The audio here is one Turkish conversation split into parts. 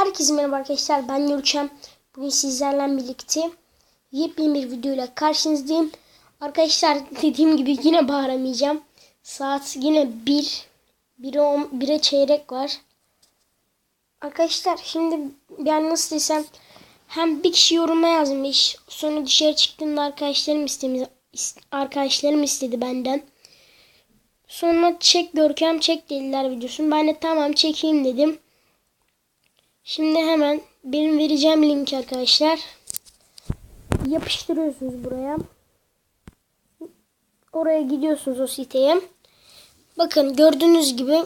Herkese merhaba arkadaşlar ben Görkem. Bugün sizlerle birlikte yepyeni bir videoyla karşınızdayım. Arkadaşlar dediğim gibi yine bağıramayacağım. Saat yine 1. 1'e 10 1'e çeyrek var. Arkadaşlar şimdi ben nasıl desem hem bir kişi yoruma yazmış. Sonra dışarı çıktığımda arkadaşlarım istedi, arkadaşlarım istedi benden. Sonra çek Görkem çek dediler videosunu. Ben de tamam çekeyim dedim. Şimdi hemen benim vereceğim link arkadaşlar. Yapıştırıyorsunuz buraya. Oraya gidiyorsunuz o siteye. Bakın gördüğünüz gibi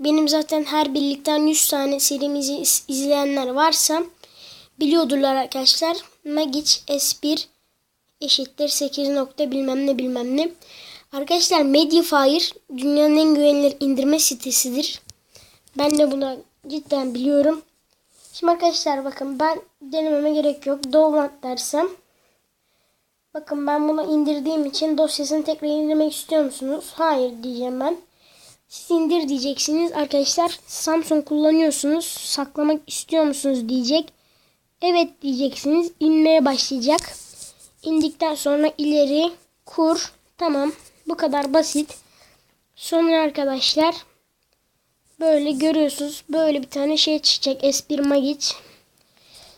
benim zaten her birlikten 100 tane serimizi izleyenler varsa biliyordurlar arkadaşlar. Magic S1 eşittir 8 nokta bilmem ne bilmem ne. Arkadaşlar Mediafire dünyanın en güvenilir indirme sitesidir. Ben de bunu cidden biliyorum. Şimdi arkadaşlar bakın ben denememe gerek yok. Download dersem. Bakın ben bunu indirdiğim için dosyasını tekrar indirmek istiyor musunuz? Hayır diyeceğim ben. Siz indir diyeceksiniz. Arkadaşlar Samsung kullanıyorsunuz. Saklamak istiyor musunuz diyecek. Evet diyeceksiniz. İnmeye başlayacak. İndikten sonra ileri kur. Tamam. Bu kadar basit. Sonra arkadaşlar böyle görüyorsunuz. Böyle bir tane şey çıkacak. S1 Magic.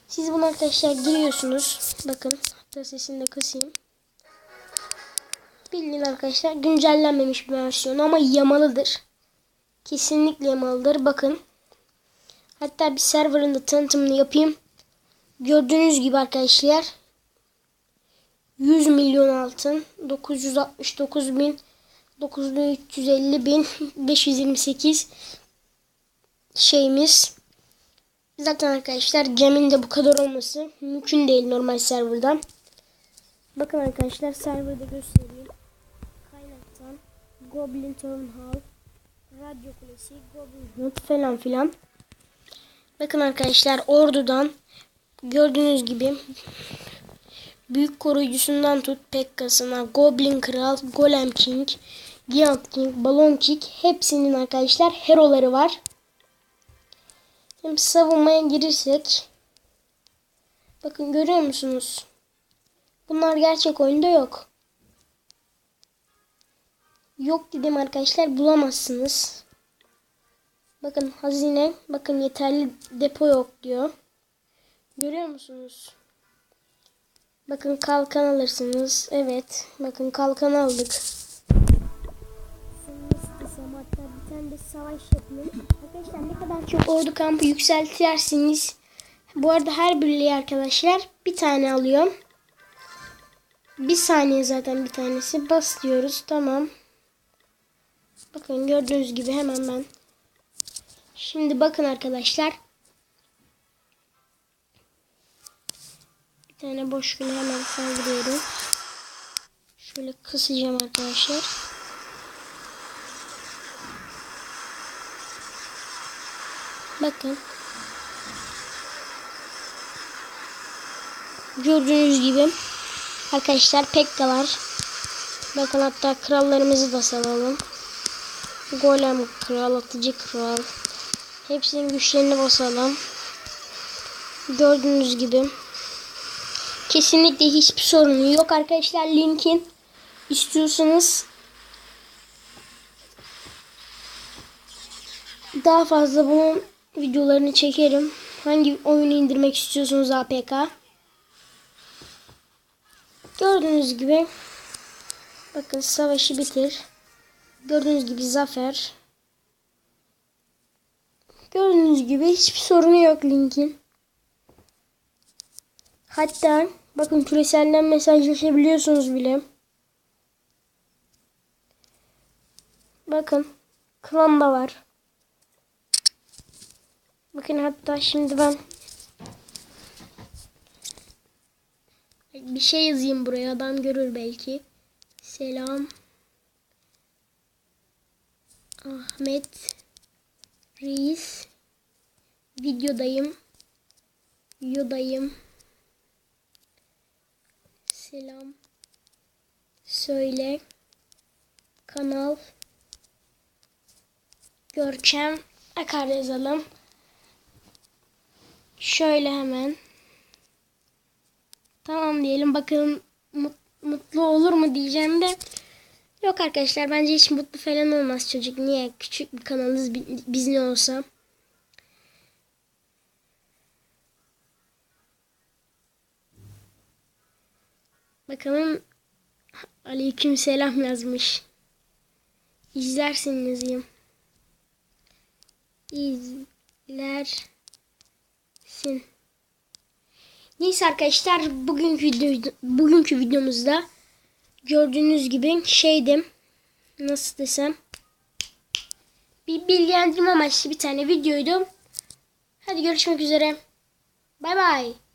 Siz bunu arkadaşlar giriyorsunuz. Bakın. Hatta sesini de kısayım. Bildiğin arkadaşlar güncellenmemiş bir versiyon ama yamalıdır. Kesinlikle yamalıdır. Bakın. Hatta bir serverın da tanıtımını yapayım. Gördüğünüz gibi arkadaşlar 100 milyon altın 969 bin 9350 bin 528 şeyimiz. Zaten arkadaşlar gemin de bu kadar olması mümkün değil normal serverdan. Bakın arkadaşlar serverda göstereyim. Kaynaktan Goblin Town Hall Radyo Kulesi Goblin Hood falan filan. Bakın arkadaşlar ordudan gördüğünüz gibi Büyük koruyucusundan tut Pekka'sına, Goblin Kral, Golem King, Giant King, Balon King hepsinin arkadaşlar heroları var. Hem savunmaya girirsek bakın görüyor musunuz? Bunlar gerçek oyunda yok. Yok dedim arkadaşlar bulamazsınız. Bakın hazine, bakın yeterli depo yok diyor. Görüyor musunuz? Bakın kalkan alırsınız. Evet. Bakın kalkan aldık. Hatta bir savaş yapayım. Arkadaşlar ne kadar çok ordu kampı yükseltirsiniz. Bu arada her birliği arkadaşlar bir tane alıyorum. Bir saniye zaten bir tanesi. Bas diyoruz. Tamam. Bakın gördüğünüz gibi hemen ben. Şimdi bakın arkadaşlar. Bir tane boş günü hemen saldırıyorum. Şöyle kısacağım arkadaşlar. Bakın. Gördüğünüz gibi arkadaşlar pekkalar. Bakın hatta krallarımızı da salalım. Golem kral, atıcı kral. Hepsinin güçlerini basalım. Gördüğünüz gibi Kesinlikle hiçbir sorun yok arkadaşlar. Linkin istiyorsanız daha fazla bunun videolarını çekerim. Hangi oyunu indirmek istiyorsunuz APK? Gördüğünüz gibi bakın savaşı bitir. Gördüğünüz gibi zafer. Gördüğünüz gibi hiçbir sorunu yok linkin. Hatta bakın küreselden mesajlaşabiliyorsunuz bile. Bakın klan da var. Bakın hatta şimdi ben bir şey yazayım buraya. Adam görür belki. Selam. Ahmet Reis. Videodayım. Videodayım. Selam. Söyle. Kanal. Görkem. Akar yazalım. Şöyle hemen. Tamam diyelim bakalım mut- mutlu olur mu diyeceğim de. Yok arkadaşlar bence hiç mutlu falan olmaz çocuk. Niye? Küçük bir kanalız bi- biz ne olsa. Bakalım Aleyküm selam yazmış. İzlersin yazayım. İzlersin. Neyse arkadaşlar bugünkü video, bugünkü videomuzda gördüğünüz gibi şeydim nasıl desem bir bilgilendirme amaçlı bir tane videoydu. Hadi görüşmek üzere. Bay bay.